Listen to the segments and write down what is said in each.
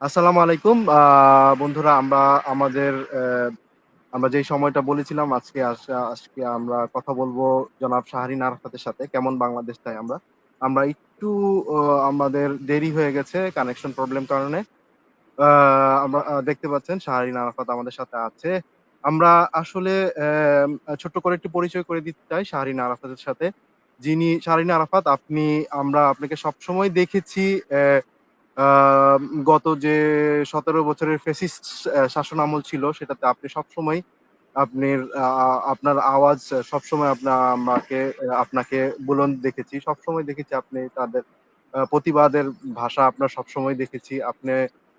আসসালামু আলাইকুম। বন্ধুরা আমরা আমাদের আমরা যেই সময়টা বলেছিলাম আজকে আজকে আমরা কথা বলব জনাব শাহরিন আরাফাতের সাথে। কেমন বাংলাদেশ চাই আমরা? আমরা একটু আমাদের দেরি হয়ে গেছে কানেকশন প্রবলেম কারণে। আমরা দেখতে পাচ্ছেন শাহরিন আরাফাত আমাদের সাথে আছে। আমরা আসলে ছোট্ট করে একটু পরিচয় করে দিতে চাই শাহরিন আরাফাতের সাথে। যিনি শাহরিন আরাফাত আপনি আমরা আপনাকে সবসময় দেখেছি আহ, গত যে সতেরো বছরের ফেসিস্ট শাসন আমল ছিল, সেটাতে আপনি সবসময় আপনার আপনার আওয়াজ সবসময় আপনার আমাকে, আপনাকে বুলন্দ দেখেছি। সবসময় দেখেছি আপনি তাদের প্রতিবাদের ভাষা আপনার সবসময় দেখেছি। আপনি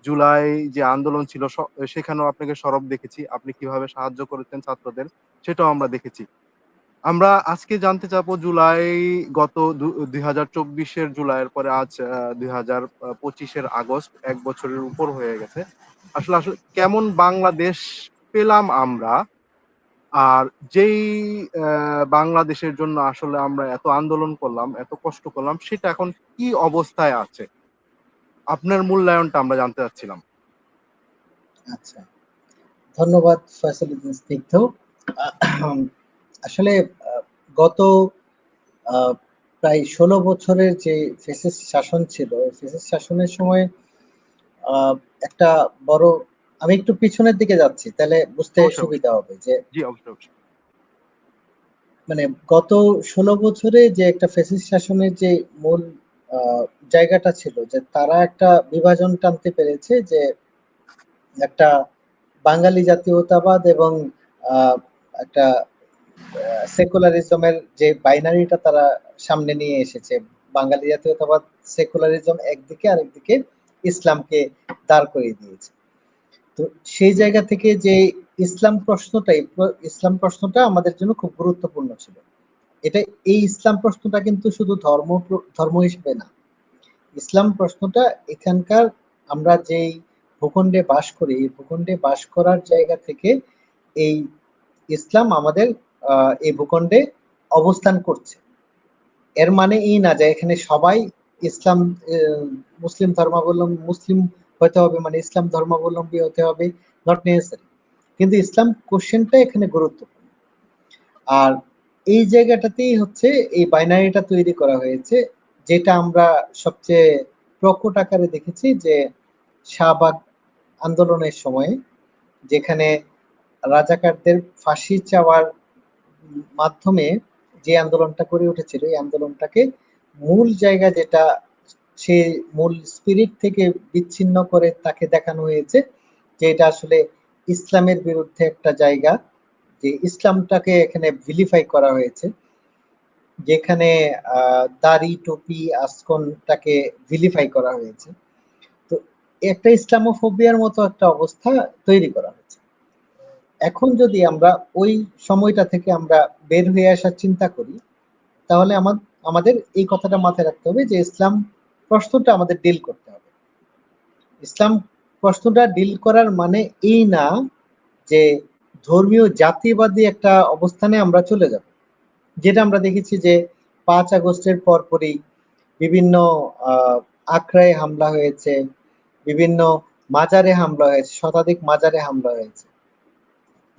জুলাই যে আন্দোলন ছিল সেখানেও আপনাকে সরব দেখেছি। আপনি কীভাবে সাহায্য করেছেন ছাত্রদের, সেটাও আমরা দেখেছি। আমরা আজকে জানতে চাবো জুলাই গত দুই হাজার চব্বিশের জুলাইয়ের পরে আজ দুই হাজার পঁচিশের আগস্ট এক বছরের উপর হয়ে গেছে। আসলে আসলে কেমন বাংলাদেশ পেলাম আমরা? আর যেই বাংলাদেশের জন্য আসলে আমরা এত আন্দোলন করলাম, এত কষ্ট করলাম, সেটা এখন কি অবস্থায় আছে? আপনার মূল্যায়নটা আমরা জানতে চাচ্ছিলাম। আচ্ছা। ধন্যবাদ, ফয়সাল স্নিগ্ধ। আসলে গত আহ, প্রায় ষোলো বছরের যে ফেসিস শাসন ছিল ফেসিস শাসনের সময় একটা বড় আমি একটু পিছনের দিকে যাচ্ছি তাহলে বুঝতে সুবিধা হবে যে মানে গত ষোলো বছরে যে একটা ফেসিস শাসনের যে মূল আহ, জায়গাটা ছিল যে তারা একটা বিভাজন টানতে পেরেছে যে একটা বাঙালি জাতীয়তাবাদ এবং আহ, একটা সেকুলারিজমের যে বাইনারিটা তারা সামনে নিয়ে এসেছে, বাঙালি জাতীয়তাবাদ সেকুলারিজম একদিকে আরেকদিকে ইসলামকে দাঁড় করিয়ে দিয়েছে। তো সেই জায়গা থেকে যে ইসলাম প্রশ্নটা এই ইসলাম প্রশ্নটা আমাদের জন্য খুব গুরুত্বপূর্ণ ছিল। এটা, এই ইসলাম প্রশ্নটা কিন্তু শুধু ধর্ম ধর্ম হিসেবে না। ইসলাম প্রশ্নটা এখানকার আমরা যেই ভূখণ্ডে বাস করি ভূখণ্ডে বাস করার জায়গা থেকে এই ইসলাম আমাদের এই ভূখণ্ডে অবস্থান করছে। এর মানে এই না যে এখানে সবাই ইসলাম মুসলিম ধর্মাবলম্বী, মুসলিম হতে হবে মানে ইসলাম ধর্মাবলম্বী হতে হবে নট নেসেসারি কিন্তু ইসলাম কোশ্চেনটা এখানে গুরুত্বপূর্ণ। আর এই জায়গাটাতেই হচ্ছে এই বাইনারিটা তৈরি করা হয়েছে, যেটা আমরা সবচেয়ে প্রকট আকারে দেখেছি যে শাহবাগ আন্দোলনের সময়, যেখানে রাজাকারদের ফাঁসি চাওয়ার মাধ্যমে যে আন্দোলনটা করে উঠেছিল, এই আন্দোলনটাকে মূল জায়গা যেটা সে মূল স্পিরিট থেকে বিচ্ছিন্ন করে তাকে দেখানো হয়েছে যে এটা আসলে ইসলামের বিরুদ্ধে একটা জায়গা, যে ইসলামটাকে এখানে ভিলিফাই করা হয়েছে। যেখানে দাড়ি, টুপি আসকনটাকে ভিলিফাই করা হয়েছে। তো একটা ইসলামোফোবিয়ার মতো একটা অবস্থা তৈরি করা হয়েছে। এখন যদি আমরা ওই সময়টা থেকে আমরা বের হয়ে আসার চিন্তা করি, তাহলে আমা- আমাদের এই কথাটা মাথায় রাখতে হবে যে ইসলাম প্রশ্নটা আমাদের ডিল করতে হবে। ইসলাম প্রশ্নটা ডিল করার মানে এই না যে ধর্মীয় জাতিবাদী একটা অবস্থানে আমরা চলে যাব। যেটা আমরা দেখেছি যে পাঁচ আগস্টের পরপরই বিভিন্ন আখড়ায় হামলা হয়েছে, বিভিন্ন মাজারে হামলা হয়েছে, শতাধিক মাজারে হামলা হয়েছে।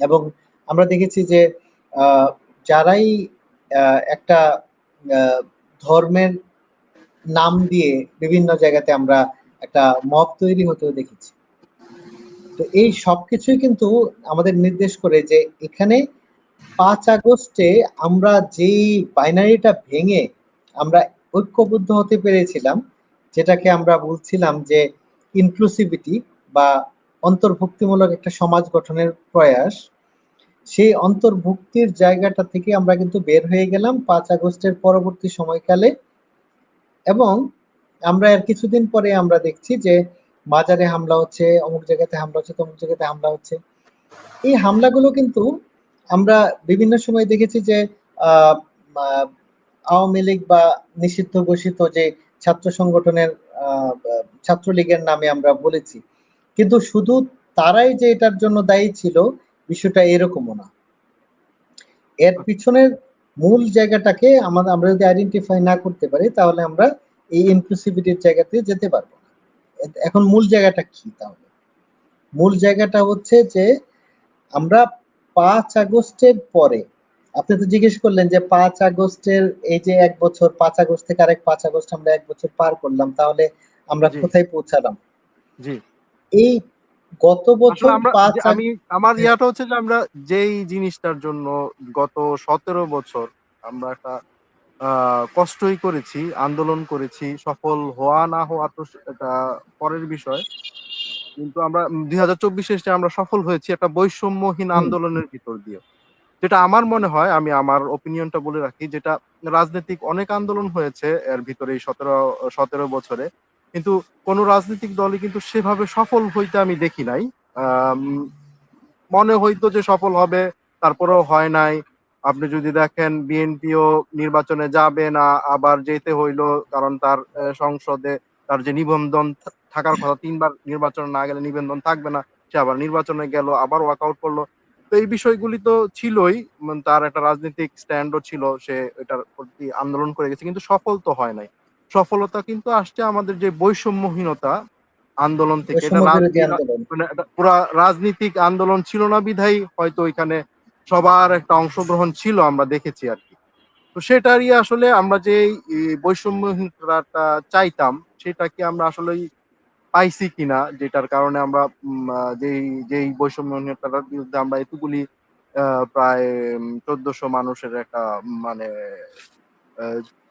এবং আমরা দেখেছি যে যারাই একটা ধর্মের নাম দিয়ে বিভিন্ন জায়গাতে আমরা একটা মব তৈরি হতেও দেখেছি। তো এই সবকিছুই কিন্তু আমাদের নির্দেশ করে যে, এখানে পাঁচ আগস্টে আমরা যেই বাইনারিটা ভেঙে আমরা ঐক্যবদ্ধ হতে পেরেছিলাম, যেটাকে আমরা বলছিলাম যে ইনক্লুসিভিটি বা অন্তর্ভুক্তিমূলক একটা সমাজ গঠনের প্রয়াস। সেই অন্তর্ভুক্তির জায়গাটা থেকে আমরা কিন্তু বের হয়ে গেলাম পাঁচ আগস্টের পরবর্তী সময়কালে এবং আমরা এর কিছুদিন পরে আমরা দেখছি যে মাজারে হামলা হচ্ছে, অমুক জায়গাতে হামলা হচ্ছে, তমুক জায়গাতে হামলা হচ্ছে। এই হামলাগুলো কিন্তু আমরা বিভিন্ন সময় দেখেছি যে আওয়ামী লীগ বা নিষিদ্ধ ঘোষিত যে ছাত্র সংগঠনের ছাত্রলীগের নামে আমরা বলেছি। কিন্তু শুধু তারাই যে এটার জন্য দায়ী ছিল বিষয়টা এরকমও না। এর পিছনের মূল জায়গাটাকে আমাদের আমরা যদি আইডেন্টিফাই না করতে পারি তাহলে আমরা এই ইনক্লুসিভিটির জায়গাতে যেতে পারব না। এখন মূল জায়গাটা কি তাহলে? মূল জায়গাটা হচ্ছে যে আমরা পাঁচ আগস্টের পরে আপনি তো জিজ্ঞেস করলেন যে পাঁচ আগস্টের এই যে এক বছর পাঁচ আগস্ট থেকে আরেক পাঁচ আগস্ট আমরা এক বছর পার করলাম তাহলে আমরা কোথায় পৌঁছালাম? জি। এই গত বছর পাঁচ আমি আমার ইয়াটা হচ্ছে যে আমরা যেই জিনিসটার জন্য গত সতেরো বছর আমরা একটা কষ্টই করেছি আন্দোলন করেছি সফল হওয়া না হওয়া তো এটা পরের বিষয়। কিন্তু আমরা দুই হাজার চব্বিশে এসে আমরা সফল হয়েছি একটা বৈষম্যহীন আন্দোলনের ভিতর দিয়ে। যেটা আমার মনে হয় আমি আমার ওপিনিয়নটা বলে রাখি যেটা রাজনৈতিক অনেক আন্দোলন হয়েছে এর ভিতরে এই সতেরো সতেরো বছরে। কিন্তু কোন রাজনৈতিক দলই কিন্তু সেভাবে সফল হইতে আমি দেখি নাই। মনে হইতো যে সফল হবে, তারপরেও হয় নাই। আপনি যদি দেখেন বিএনপিও নির্বাচনে যাবে না, আবার যেতে হইল, কারণ তার সংসদে তার যে নিবন্ধন থাকার কথা, তিনবার নির্বাচনে না গেলে নিবন্ধন থাকবে না, সে আবার নির্বাচনে গেল, আবার ওয়াকআউট করল। তো এই বিষয়গুলি তো ছিলই তার একটা রাজনৈতিক স্ট্যান্ডও ছিল, সে এটার প্রতি আন্দোলন করে গেছে, কিন্তু সফল তো হয় নাই। সফলতা কিন্তু আসছে আমাদের যে বৈষম্যহীনতা আন্দোলন থেকে। মানে পুরা রাজনীতিক আন্দোলন ছিল না বিধাই হয়তো ওইখানে সবার একটা অংশগ্রহণ ছিল আমরা দেখেছি আর কি। তো সেটারই আসলে আমরা যে বৈষম্যহীনতাটা চাইতাম সেটা কি আমরা আসলে পাইছি কিনা যেটার কারণে আমরা যেই যেই বৈষম্যহীনতার বিরুদ্ধে আমরা এতগুলি আহ, প্রায় চোদ্দশো মানুষের একটা মানে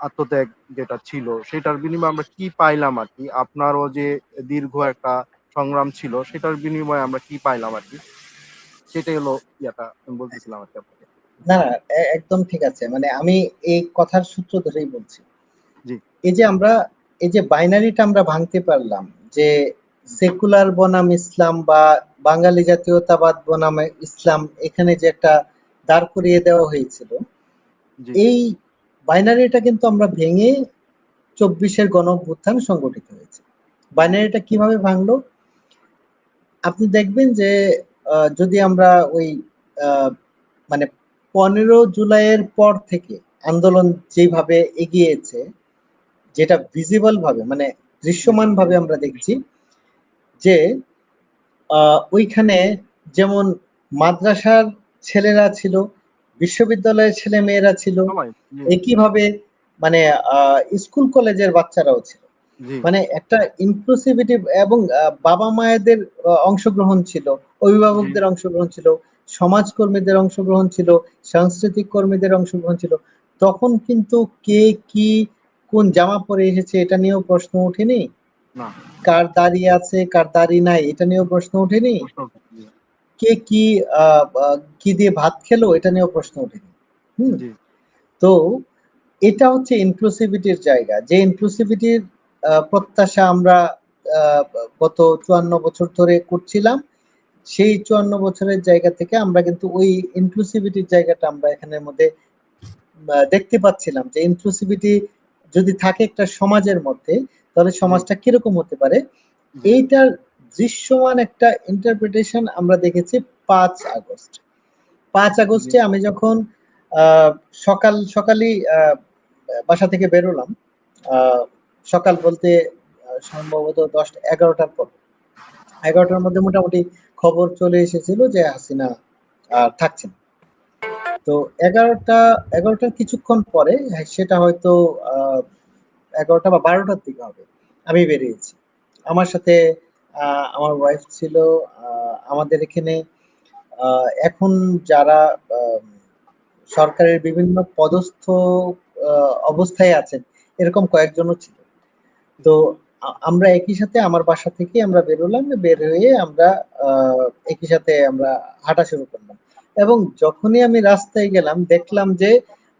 আত্মত্যাগ যেটা ছিল সেটার বিনিময়ে আমরা কি পাইলাম আর কি? আপনারও যে দীর্ঘ একটা সংগ্রাম ছিল সেটার বিনিময়ে আমরা কি পাইলাম আর কি? সেটাই হলো ইয়াটা আমি বলতেছিলাম আর কি আপনাকে। না না একদম ঠিক আছে। মানে আমি এই কথার সূত্র ধরেই বলছি। জি। এই যে আমরা এই যে বাইনারিটা আমরা ভাঙতে পারলাম যে সেকুলার বনাম ইসলাম বা বাঙালি জাতীয়তাবাদ বনাম ইসলাম এখানে যে একটা দাঁড় করিয়ে দেওয়া হয়েছিল এই বাইনারিটা কিন্তু আমরা ভেঙে চব্বিশের গণ অভ্যুত্থান সংগঠিত হয়েছে। বাইনারিটা কীভাবে ভাঙলো? আপনি দেখবেন যে যদি আমরা ওই মানে পনেরো জুলাইয়ের পর থেকে আন্দোলন যেভাবে এগিয়েছে, যেটা ভিজিবল ভাবে মানে দৃশ্যমান ভাবে আমরা দেখছি যে ওইখানে যেমন মাদ্রাসার ছেলেরা ছিল বিশ্ববিদ্যালয়ের ছেলে। মেয়েরা ছিল একইভাবে মানে স্কুল কলেজের বাচ্চারাও ছিল। মানে একটা ইনক্লুসিভিটি এবং বাবা মায়েদের অংশগ্রহণ ছিল। অভিভাবকদের অংশগ্রহণ ছিল। সমাজকর্মীদের অংশগ্রহণ ছিল। সাংস্কৃতিক কর্মীদের অংশগ্রহণ ছিল। তখন কিন্তু কে কি কোন জামা পরে এসেছে এটা নিয়েও প্রশ্ন ওঠেনি। কার দাড়ি আছে কার দাড়ি নাই এটা নিয়েও প্রশ্ন ওঠেনি। কে কি কি দিয়ে ভাত খেলো এটা নিয়েও প্রশ্ন ওঠেনি। হুম? তো এটা হচ্ছে ইনক্লুসিভিটির জায়গা। যে ইনক্লুসিভিটির প্রত্যাশা আমরা গত চুয়ান্ন বছর ধরে করছিলাম সেই চুয়ান্ন বছরের জায়গা থেকে আমরা কিন্তু ওই ইনক্লুসিভিটির জায়গাটা আমরা এখানের মধ্যে দেখতে পাচ্ছিলাম যে ইনক্লুসিভিটি যদি থাকে একটা সমাজের মধ্যে তাহলে সমাজটা কীরকম হতে পারে? এইটার দৃশ্যমান একটা ইন্টারপ্রিটেশন আমরা দেখেছি পাঁচ আগস্ট। পাঁচ আগস্টে আমি যখন সকাল, সকালই বাসা থেকে বেরোলাম সকাল বলতে সম্ভবত দশটা, এগারোটার পর। এগারোটার মধ্যে মোটামুটি খবর চলে এসেছিল যে হাসিনা আর থাকছে না তো এগারোটা, এগারোটার কিছুক্ষণ পরে, সেটা হয়তো এগারোটা বা বারোটার দিকে হবে, আমি বেরিয়েছি। আমার সাথে আমার ওয়াইফ ছিল আমাদের এখানে এখন যারা সরকারের বিভিন্ন পদস্থ অবস্থায় আছেন, এরকম কয়েকজনও ছিল। তো আমরা একই সাথে আমার বাসা থেকে আমরা বেরোলাম, বের হয়ে আমরা একই সাথে আমরা হাঁটা শুরু করলাম। এবং যখনই আমি রাস্তায় গেলাম, দেখলাম যে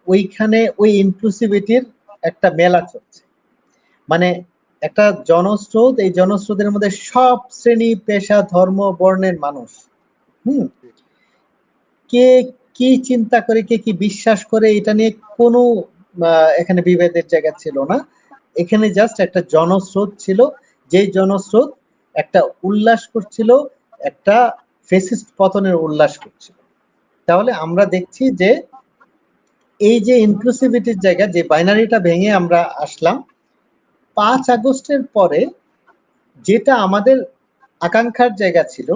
ওইখানে ওই ইনক্লুসিভিটির একটা মেলা চলছে। মানে একটা জনস্রোত, এই জনস্রোতের মধ্যে সব শ্রেণি, পেশা, ধর্ম, বর্ণের মানুষ। হুম? কে কি চিন্তা করে, কে কি বিশ্বাস করে, এটা নিয়ে কোনো এখানে বিভেদের জায়গা ছিল না। এখানে জাস্ট একটা জনস্রোত ছিল। যে জনস্রোত একটা উল্লাস করছিল, একটা ফেসিস্ট পতনের উল্লাস করছিল। তাহলে আমরা দেখছি যে, এই যে ইনক্লুসিভিটির জায়গা, যে বাইনারিটা ভেঙে আমরা আসলাম পাঁচ আগস্টের পরে যেটা আমাদের আকাঙ্ক্ষার জায়গা ছিল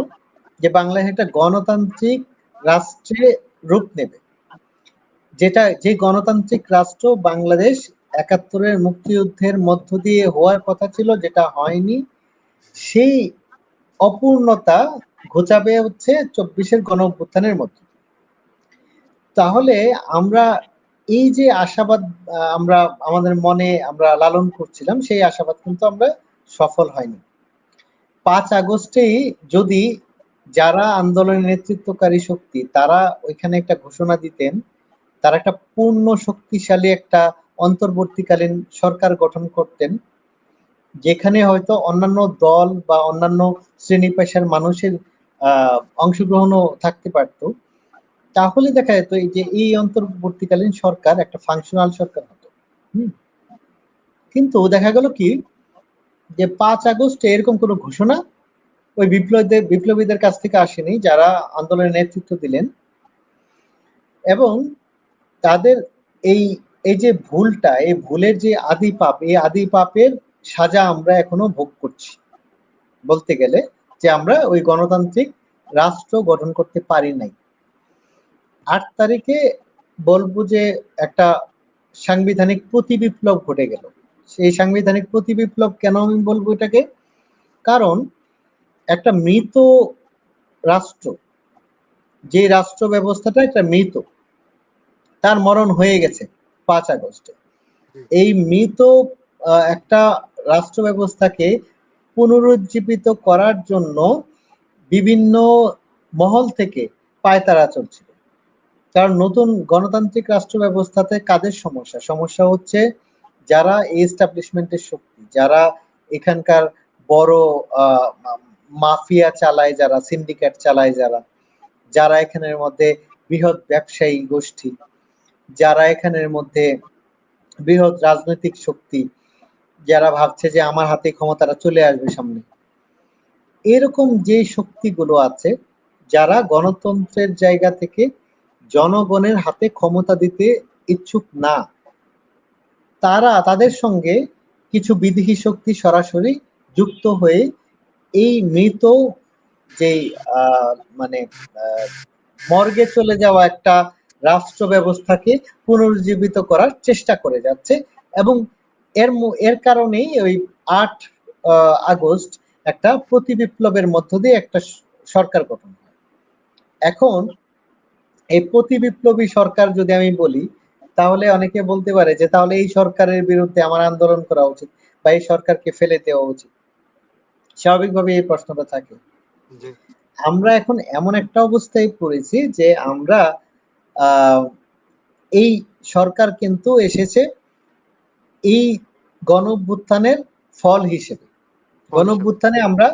যে বাংলাদেশ একটা গণতান্ত্রিক রাষ্ট্রে রূপ নেবে। যেটা, যে গণতান্ত্রিক রাষ্ট্র বাংলাদেশ একাত্তরের মুক্তিযুদ্ধের মধ্য দিয়ে হওয়ার কথা ছিল, যেটা হয়নি, সেই অপূর্ণতা ঘোচাবে হচ্ছে চব্বিশের গণ অভ্যুত্থানের মধ্যে তাহলে আমরা এই যে আশাবাদ আমরা আমাদের মনে আমরা লালন করছিলাম, সেই আশাবাদ কিন্তু আমরা সফল হয়নি। পাঁচ আগস্টেই যদি যারা আন্দোলনের নেতৃত্বকারী শক্তি, তারা ওইখানে একটা ঘোষণা দিতেন, তারা একটা পূর্ণ শক্তিশালী একটা অন্তর্বর্তীকালীন সরকার গঠন করতেন, যেখানে হয়তো অন্যান্য দল বা অন্যান্য শ্রেণি পেশার মানুষের অংশগ্রহণও থাকতে পারত তাহলে দেখা যেত এই যে এই অন্তর্বর্তীকালীন সরকার একটা ফাংশনাল সরকার হতো। কিন্তু দেখা গেল কি যে পাঁচ আগস্টে এরকম কোনো ঘোষণা ওই বিপ্লবীদের বিপ্লবীদের কাছ থেকে আসেনি যারা আন্দোলনের নেতৃত্ব দিলেন। এবং তাদের এই এই যে ভুলটা, এই ভুলের যে আদি পাপ এই আদি পাপের সাজা আমরা এখনও ভোগ করছি। বলতে গেলে যে আমরা ওই গণতান্ত্রিক রাষ্ট্র গঠন করতে পারি নাই। আট তারিখে বলব যে একটা সাংবিধানিক প্রতি বিপ্লব ঘটে গেল। সেই সাংবিধানিক প্রতি বিপ্লব কেন আমি বলব এটাকে? কারণ একটা মৃত রাষ্ট্র, যে রাষ্ট্র ব্যবস্থাটা একটা মৃত, তার মরণ হয়ে গেছে পাঁচ আগস্টে। এই মৃত একটা রাষ্ট্র ব্যবস্থাকে পুনরুজ্জীবিত করার জন্য বিভিন্ন মহল থেকে পায়তারা চলছিল। কারণ নতুন গণতান্ত্রিক রাষ্ট্র ব্যবস্থাতে কাদের সমস্যা? সমস্যা হচ্ছে যারা এস্টাবলিশমেন্টের শক্তি, যারা এখানকার বড় মাফিয়া চালায় যারা সিন্ডিকেট চালায় যারা যারা এখানের মধ্যে বৃহৎ ব্যবসায়ী গোষ্ঠী, যারা এখানের মধ্যে বৃহৎ রাজনৈতিক শক্তি, যারা ভাবছে যে আমার হাতে ক্ষমতাটা চলে আসবে সামনে। এরকম যে শক্তিগুলো আছে, যারা গণতন্ত্রের জায়গা থেকে জনগণের হাতে ক্ষমতা দিতে ইচ্ছুক না। তারা তাদের সঙ্গে কিছু বিদেশি শক্তি সরাসরি যুক্ত হয়ে এই মৃত যে মানে মর্গে চলে যাওয়া একটা রাষ্ট্র ব্যবস্থাকে পুনরুজ্জীবিত করার চেষ্টা করে যাচ্ছে এবং এর এর কারণেই ওই আট আগস্ট একটা প্রতি বিপ্লবের মধ্য দিয়ে একটা সরকার গঠন হয়। এখন এই প্রতি বিপ্লবী সরকার যদি আমি বলি তাহলে অনেকে বলতে পারে যে তাহলে এই সরকারের বিরুদ্ধে আমার আন্দোলন করা উচিত বা এই সরকারকে ফেলে দেওয়া উচিত। স্বাভাবিকভাবে এই প্রশ্নটা থাকে। আমরা এখন এমন একটা অবস্থায় পড়েছি যে আমরা এই সরকার কিন্তু এসেছে এই গণ ফল হিসেবে। গণ আমরা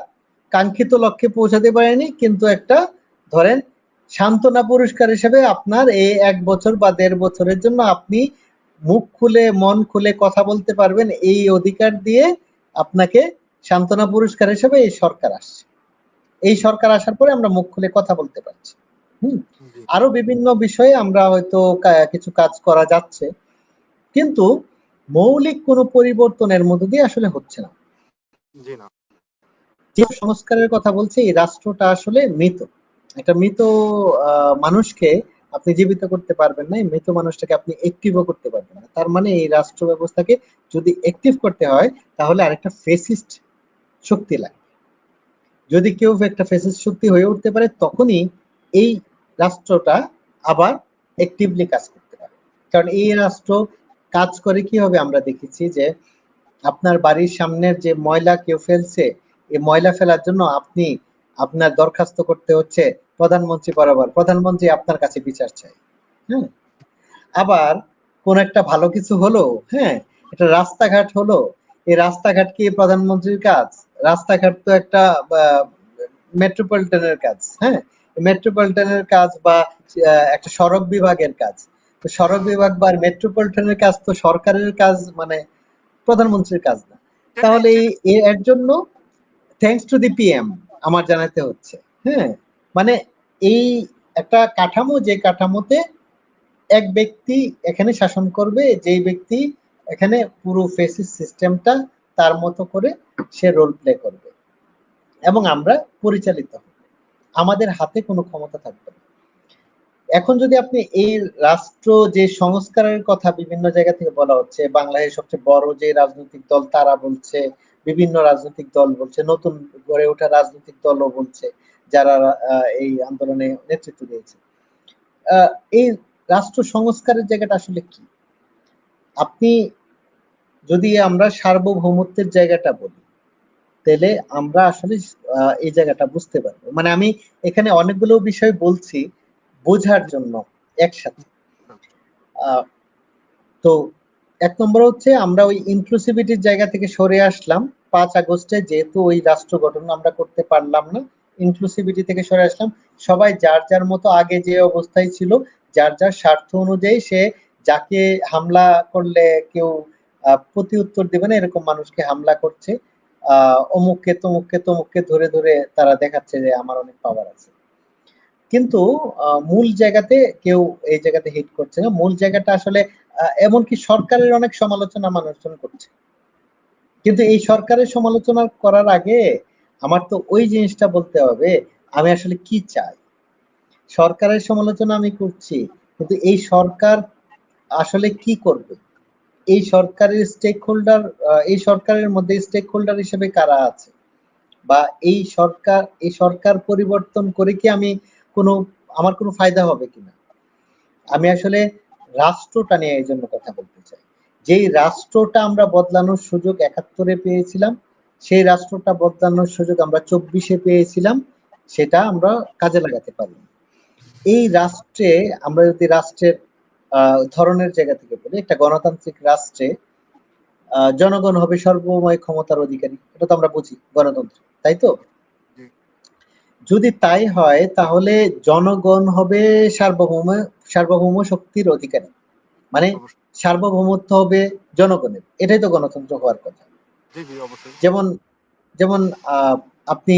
কাঙ্ক্ষিত লক্ষ্যে পৌঁছাতে পারিনি কিন্তু একটা ধরেন সান্ত্বনা পুরস্কার হিসেবে আপনার এই এক বছর বা দেড় বছরের জন্য আপনি মুখ খুলে মন খুলে কথা বলতে পারবেন। এই অধিকার দিয়ে আপনাকে সান্ত্বনা পুরস্কার হিসেবে এই সরকার আসছে। এই সরকার আসার পরে আমরা মুখ খুলে কথা বলতে পারছি। হুম? আরও বিভিন্ন বিষয়ে আমরা হয়তো কিছু কাজ করা যাচ্ছে। কিন্তু মৌলিক কোনো পরিবর্তনের মধ্য দিয়ে আসলে হচ্ছে না। যে সংস্কারের কথা বলছে এই রাষ্ট্রটা আসলে মৃত। একটা মৃত মানুষকে আপনি জীবিত করতে পারবেন না মৃত মানুষটাকে আপনি অ্যাক্টিভও করতে পারবেন না। তার মানে এই রাষ্ট্র ব্যবস্থাকে যদি অ্যাক্টিভ করতে হয়, তাহলে আরেকটা ফেসিস্ট শক্তি লাগে যদি কেউ একটা ফেসিস্ট শক্তি হয়ে উঠতে পারে, তখনই এই রাষ্ট্রটা আবার অ্যাক্টিভলি কাজ করতে পারে। কারণ এই রাষ্ট্র কাজ করে কি হবে আমরা দেখেছি যে, আপনার বাড়ির সামনের যে ময়লা কেউ ফেলছে, এই ময়লা ফেলার জন্য আপনি আপনার দরখাস্ত করতে হচ্ছে প্রধানমন্ত্রী বরাবর। প্রধানমন্ত্রী আপনার কাছে বিচার চাই হ্যাঁ? আবার কোন একটা ভালো কিছু হলো হ্যাঁ? এটা রাস্তাঘাট হলো এই রাস্তাঘাট কি প্রধানমন্ত্রীর কাজ? রাস্তাঘাট তো একটা মেট্রোপলিটনের কাজ হ্যাঁ? মেট্রোপলিটনের কাজ বা একটা সড়ক বিভাগের কাজ। তো সড়ক বিভাগ বা মেট্রোপলিটনের কাজ তো সরকারের কাজ মানে প্রধানমন্ত্রীর কাজ না। তাহলে এর জন্য থ্যাংকস টু দি পিএম আমার জানাতে হচ্ছে। হ্যাঁ? মানে এই একটা কাঠামো, যে কাঠামোতে এক ব্যক্তি এখানে শাসন করবে, যেই ব্যক্তি এখানে পুরো ফেসিস সিস্টেমটা তার মতো করে সে রোল প্লে করবে। এবং আমরা পরিচালিত হব। আমাদের হাতে কোনো ক্ষমতা থাকবে না। এখন যদি আপনি এই রাষ্ট্র, যে সংস্কারের কথা বিভিন্ন জায়গা থেকে বলা হচ্ছে, বাংলাদেশের সবচেয়ে বড় যে রাজনৈতিক দল তারা বলছে বিভিন্ন রাজনৈতিক দল বলছে, নতুন গড়ে ওঠা রাজনৈতিক দলও বলছে, যারা এই আন্দোলনে নেতৃত্ব দিয়েছে। এই রাষ্ট্র সংস্কারের জায়গাটা আসলে কি? আপনি যদি আমরা সার্বভৌমত্বের জায়গাটা বলি, তাহলে আমরা আসলে এই জায়গাটা বুঝতে পারব। মানে আমি এখানে অনেকগুলো বিষয় বলছি বোঝার জন্য একসাথে। তো এক নম্বর হচ্ছে আমরা ওই ইনক্লুসিভিটির জায়গা থেকে সরে আসলাম। পাঁচ আগস্টে যেহেতু ওই রাষ্ট্র গঠন আমরা করতে পারলাম না ইনক্লুসিভিটি থেকে সরে আসলাম। সবাই যার যার মতো আগে যে অবস্থায় ছিল, যার যার স্বার্থ অনুযায়ী সে যাকে হামলা করলে কেউ প্রতি উত্তর দেবে না, এরকম মানুষকে হামলা করছে। আহ, অমুককে তমুককে তমুককে ধরে ধরে তারা দেখাচ্ছে যে আমার অনেক পাওয়ার আছে। কিন্তু মূল জায়গাতে কেউ এই জায়গাতে হিট করছে না। মূল জায়গাটা আসলে এমনকি সরকারের অনেক সমালোচনা মানুষজন করছে। কিন্তু এই সরকারের সমালোচনা করার আগে আমার তো ওই জিনিসটা বলতে হবে, আমি আসলে কি চাই? সরকারের সমালোচনা আমি করছি, কিন্তু এই সরকার আসলে কি করবে? এই সরকারের স্টেক হোল্ডার এই সরকারের মধ্যে স্টেক হোল্ডার হিসেবে কারা আছে? বা এই সরকার এই সরকার পরিবর্তন করে কি আমি কোনো, আমার কোনো ফায়দা হবে কিনা? আমি আসলে রাষ্ট্রটা নিয়ে এই জন্য কথা বলতে চাই। যেই রাষ্ট্রটা আমরা বদলানোর সুযোগ একাত্তরে পেয়েছিলাম, সেই রাষ্ট্রটা বদলানোর সুযোগ আমরা চব্বিশে পেয়েছিলাম, সেটা আমরা কাজে লাগাতে পারি। এই রাষ্ট্রে, আমরা যদি রাষ্ট্রের ধরনের জায়গা থেকে বলি, একটা গণতান্ত্রিক রাষ্ট্রে জনগণ হবে সর্বময় ক্ষমতার অধিকারী, এটা তো আমরা বুঝি, গণতন্ত্র, তাই তো? যদি তাই হয় তাহলে জনগণ হবে সার্বভৌম সার্বভৌম শক্তির অধিকারী। মানে সার্বভৌমত্ব হবে জনগণের। এটাই তো গণতন্ত্র হওয়ার কথা। যেমন যেমন আপনি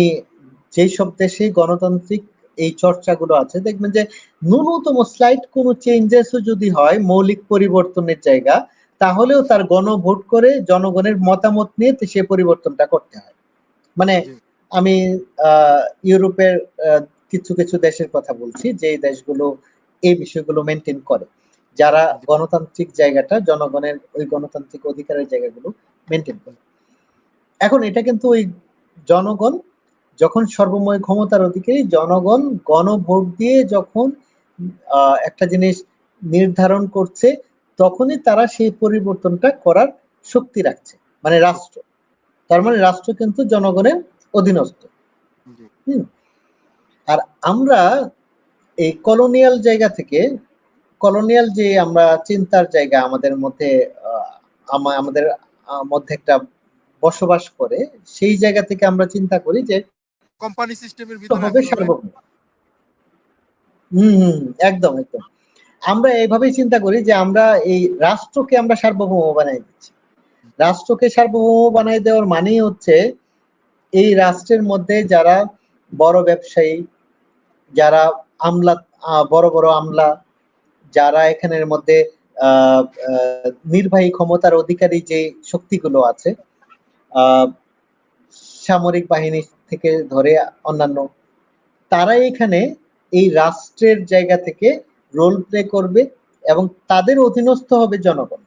যেই সব দেশে গণতান্ত্রিক এই চর্চাগুলো আছে দেখবেন যে ন্যূনতম স্লাইড কোনো চেঞ্জেসও যদি হয় মৌলিক পরিবর্তনের জায়গা তাহলেও তার গণভোট করে জনগণের মতামত নিয়ে সে পরিবর্তনটা করতে হয়। মানে আমি ইউরোপের কিছু কিছু দেশের কথা বলছি যে দেশগুলো এই বিষয়গুলো মেনটেন করে। যারা গণতান্ত্রিক জায়গাটা, জনগণের ওই গণতান্ত্রিক অধিকারের জায়গাগুলো মেনটেন করে। এখন এটা কিন্তু ওই জনগণ, যখন সর্বময় ক্ষমতার অধিকারী, জনগণ গণভোট দিয়ে যখন একটা জিনিস নির্ধারণ করছে, তখনই তারা সেই পরিবর্তনটা করার শক্তি রাখছে। মানে রাষ্ট্র। তার মানে রাষ্ট্র কিন্তু জনগণের অধীনস্থ। আর আমরা এই কলোনিয়াল জায়গা থেকে কলোনিয়াল যে আমরা চিন্তার জায়গা আমাদের মধ্যে আমাদের মধ্যে একটা বসবাস করে সেই জায়গা থেকে আমরা চিন্তা করি যে কোম্পানি সিস্টেমের ভিতরে হবে সার্বভৌম। হম হম একদম একদম। আমরা এইভাবেই চিন্তা করি যে আমরা এই রাষ্ট্রকে আমরা সার্বভৌম বানাই দিচ্ছি। রাষ্ট্রকে সার্বভৌম বানাই দেওয়ার মানেই হচ্ছে এই রাষ্ট্রের মধ্যে যারা বড় ব্যবসায়ী, যারা আমলা বড় বড় আমলা, যারা এখানের মধ্যে নির্বাহী ক্ষমতার অধিকারী যে শক্তিগুলো আছে সামরিক বাহিনী থেকে ধরে অন্যান্য তারা এখানে এই রাষ্ট্রের জায়গা থেকে রোল প্লে করবে এবং তাদের অধীনস্থ হবে জনগণ।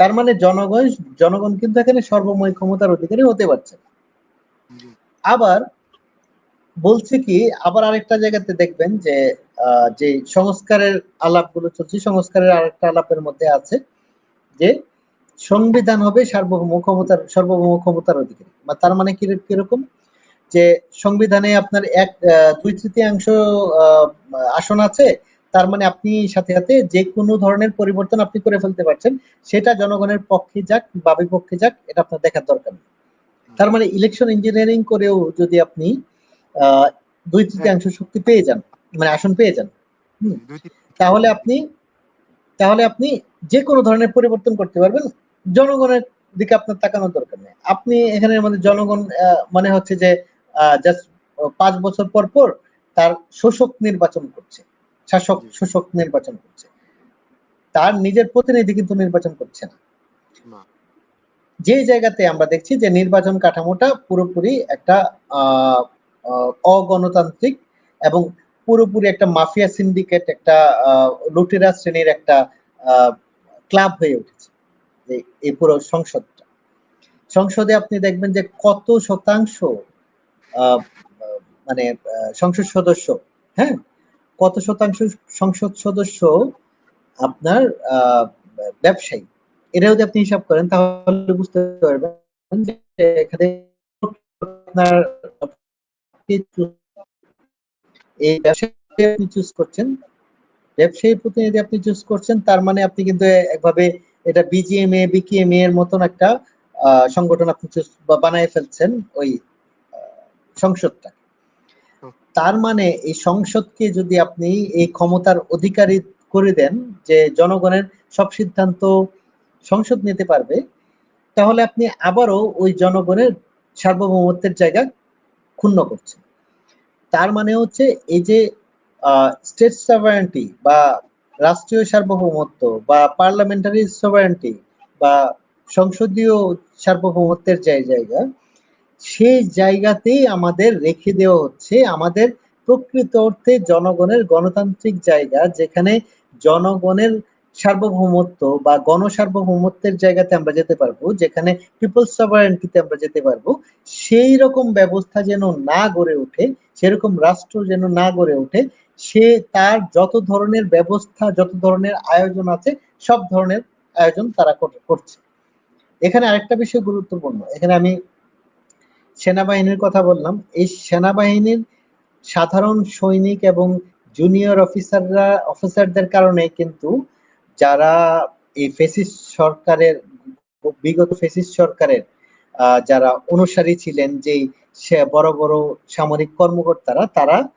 তার মানে জনগণ জনগণ কিন্তু এখানে সর্বময় ক্ষমতার অধিকারী হতে পারছে আবার বলছে কি, আবার আরেকটা জায়গাতে দেখবেন যে যে সংস্কারের আলাপগুলো চলছে সংস্কারের আরেকটা আলাপের মধ্যে আছে যে, সংবিধান হবে সার্বভৌম ক্ষমতার সার্বভৌম ক্ষমতার অধিকারী। বা তার মানে কি, কীরকম? যে সংবিধানে আপনার এক দুই তৃতীয়াংশ আসন আছে, তার মানে আপনি সাথে সাথে যে কোনো ধরনের পরিবর্তন আপনি করে ফেলতে পারছেন, সেটা জনগণের পক্ষে যাক বা বিপক্ষে যাক, এটা আপনার দেখার দরকার নেই। তার মানে ইলেকশন ইঞ্জিনিয়ারিং করেও যদি আপনি দুই তৃতীয়াংশ শক্তি পেয়ে যান মানে আসন পেয়ে যান তাহলে আপনি তাহলে আপনি যে কোনো ধরনের পরিবর্তন করতে পারবেন জনগণের দিকে আপনার তাকানোর দরকার নেই। আপনি এখানে মানে জনগণ মানে হচ্ছে যে জাস্ট পাঁচ বছর পর পর তার শোষক নির্বাচন করছে শাসক শোষক নির্বাচন করছে। তার নিজের প্রতিনিধি কিন্তু নির্বাচন করছে না। যে জায়গাতে আমরা দেখছি যে নির্বাচন কাঠামোটা পুরোপুরি একটা অগণতান্ত্রিক এবং পুরোপুরি একটা মাফিয়া সিন্ডিকেট একটা লুটেরা শ্রেণির একটা ক্লাব হয়ে উঠেছে এই পুরো সংসদটা। সংসদে আপনি দেখবেন যে কত শতাংশ মানে সংসদ সদস্য হ্যাঁ? কত শতাংশ সংসদ সদস্য আপনার ব্যবসায়ী। এটা যদি আপনি হিসাব করেন, তাহলে বুঝতে পারবেন যে এখানে আপনার এই ব্যবসায়ী আপনি চুজ করছেন। ব্যবসায়ী প্রতিনিধি আপনি চুজ করছেন, তার মানে আপনি কিন্তু একভাবে এটা বিজিএমএ বিকিএমএ এর মতন একটা সংগঠন আপনি চুজ বা বানায় ফেলছেন ওই সংসদটা তার মানে এই সংসদকে যদি আপনি এই ক্ষমতার অধিকারী করে দেন, যে জনগণের সব সিদ্ধান্ত সংসদ নিতে পারবে, তাহলে আপনি আবারও ওই জনগণের সার্বভৌমত্বের জায়গা ক্ষুণ্ণ করছেন। তার মানে হচ্ছে এই যে স্টেট সভারেন্টি বা রাষ্ট্রীয় সার্বভৌমত্ব বা পার্লামেন্টারি সভারেন্টি বা সংসদীয় সার্বভৌমত্বের যে জায়গা, সেই জায়গাতেই আমাদের রেখে দেওয়া হচ্ছে আমাদের প্রকৃত অর্থে জনগণের গণতান্ত্রিক জায়গা, যেখানে জনগণের সার্বভৌমত্ব বা গণসার্বভৌমত্বের জায়গাতে আমরা যেতে পারব, যেখানে পিপলস সভারেন্টিতে আমরা যেতে পারব, সেই রকম ব্যবস্থা যেন না গড়ে ওঠে, সেরকম রাষ্ট্র যেন না গড়ে ওঠে, সে তার যত ধরনের ব্যবস্থা, যত ধরনের আয়োজন আছে, সব ধরনের আয়োজন তারা করছে। এখানে আরেকটা বিষয় গুরুত্বপূর্ণ, এখানে আমি সেনাবাহিনীর কথা বললাম, এই সেনাবাহিনীর সাধারণ সৈনিক এবং জুনিয়র অফিসাররা অফিসারদের কারণে কিন্তু যারা এই ফেসিস সরকারের, বিগত ফেসিস সরকারের যারা অনুসারী ছিলেন, যেই বড় বড় সামরিক কর্মকর্তারা, তারা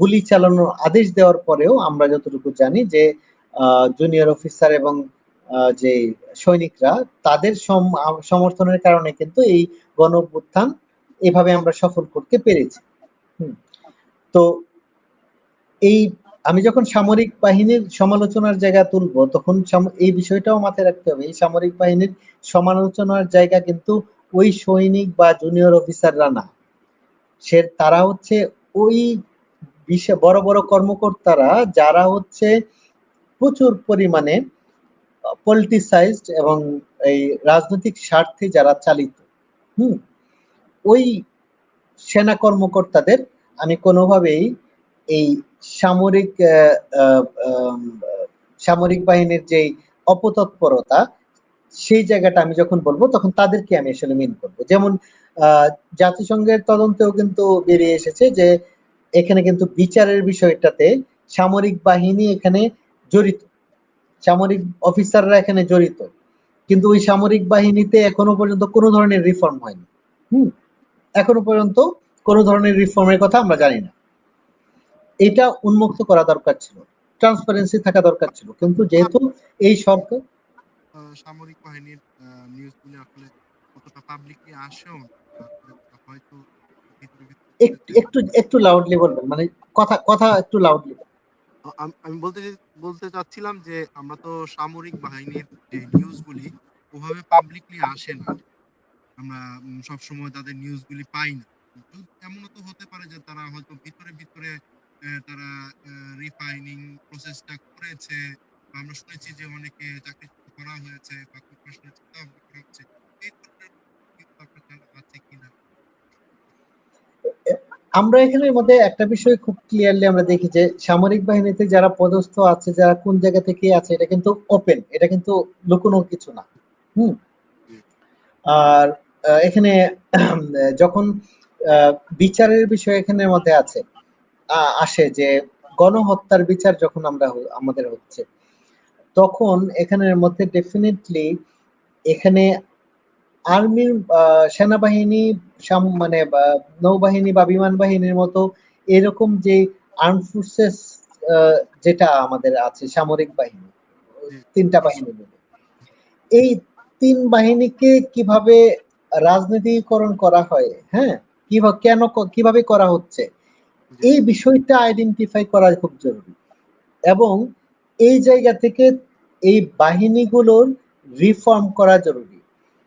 গুলি চালানোর আদেশ দেওয়ার পরেও আমরা যতটুকু জানি যে জুনিয়র অফিসার এবং যে সৈনিকরা, তাদের সম- সমর্থনের কারণে কিন্তু এই গণ অভ্যুত্থান এভাবে আমরা সফল করতে পেরেছি। তো এই আমি যখন সামরিক বাহিনীর সমালোচনার জায়গা তুলব, তখন এই বিষয়টাও মাথায় রাখতে হবে। এই সামরিক বাহিনীর সমালোচনার জায়গা কিন্তু ওই সৈনিক বা জুনিয়র অফিসাররা না। সে তারা হচ্ছে ওই বড় বড় কর্মকর্তারা, যারা হচ্ছে প্রচুর পরিমাণে পলিটিসাইজড এবং এই রাজনৈতিক স্বার্থে যারা চালিত। হুম? ওই সেনা কর্মকর্তাদের আমি কোনোভাবেই এই সামরিক সামরিক বাহিনীর যে অপতৎপরতা, সেই জায়গাটা আমি যখন বলব, তখন তাদেরকে আমি আসলে মিন করব। যেমন জাতিসংঘের তদন্তেও কিন্তু বেরিয়ে এসেছে যে, এখানে কিন্তু বিচারের বিষয়টাতে সামরিক বাহিনী এখানে জড়িত। সামরিক অফিসাররা এখানে জড়িত। কিন্তু ওই সামরিক বাহিনীতে এখনও পর্যন্ত কোনো ধরনের রিফর্ম হয়নি। হুম? এখনও পর্যন্ত কোনো ধরনের রিফর্মের কথা আমরা জানি না। এটা উন্মুক্ত করা দরকার ছিল। ট্রান্সপারেন্সি থাকা দরকার ছিল। কিন্তু যেহেতু এই সরকার সামরিক বাহিনীর নিউজগুলি আসলে কতটা পাবলিকলি আসেও না। হয়তো একটু একটু লাউডলি বলবেন। মানে কথা কথা একটু লাউডলি আমি বলতে বলতে চাচ্ছিলাম যে আমরা তো সামরিক বাহিনীর যে নিউজগুলি ওভাবে পাবলিকলি আসে না। আমরা উম, সবসময় তাদের নিউজগুলি পাই না। কিন্তু এমনও তো হতে পারে যে তারা হয়তো ভিতরে ভিতরে তারা রিফাইনিং প্রসেসটা করেছে। আমরা শুনেছি যে অনেকে চাকরি করা হয়েছে বা কর্পোরেশনের চিন্তা করা হচ্ছে। এই ধরনের আছে কিনা? আমরা এখানের মধ্যে একটা বিষয় খুব ক্লিয়ারলি আমরা দেখি যে, সামরিক বাহিনীতে যারা পদস্থ আছে, যারা কোন জায়গা থেকে আছে, এটা কিন্তু ওপেন এটা কিন্তু লুকোনো কিছু না। হুম? আর এখানে যখন বিচারের বিষয় এখানের মধ্যে আছে আসে যে গণহত্যার বিচার যখন আমরা আমাদের হচ্ছে, তখন এখানের মধ্যে ডেফিনেটলি এখানে আর্মির সেনাবাহিনী মানে নৌবাহিনী বা বিমান বাহিনীর মতো এরকম যে আর্ম ফোর্সেস যেটা আমাদের আছে, সামরিক বাহিনী, তিনটা বাহিনী এই তিন বাহিনীকে কীভাবে রাজনীতিকরণ করা হয় হ্যাঁ? কীভাবে কেন কীভাবে করা হচ্ছে? এই বিষয়টা আইডেন্টিফাই করা খুব জরুরি। এবং এই জায়গা থেকে এই বাহিনীগুলোর রিফর্ম করা জরুরি।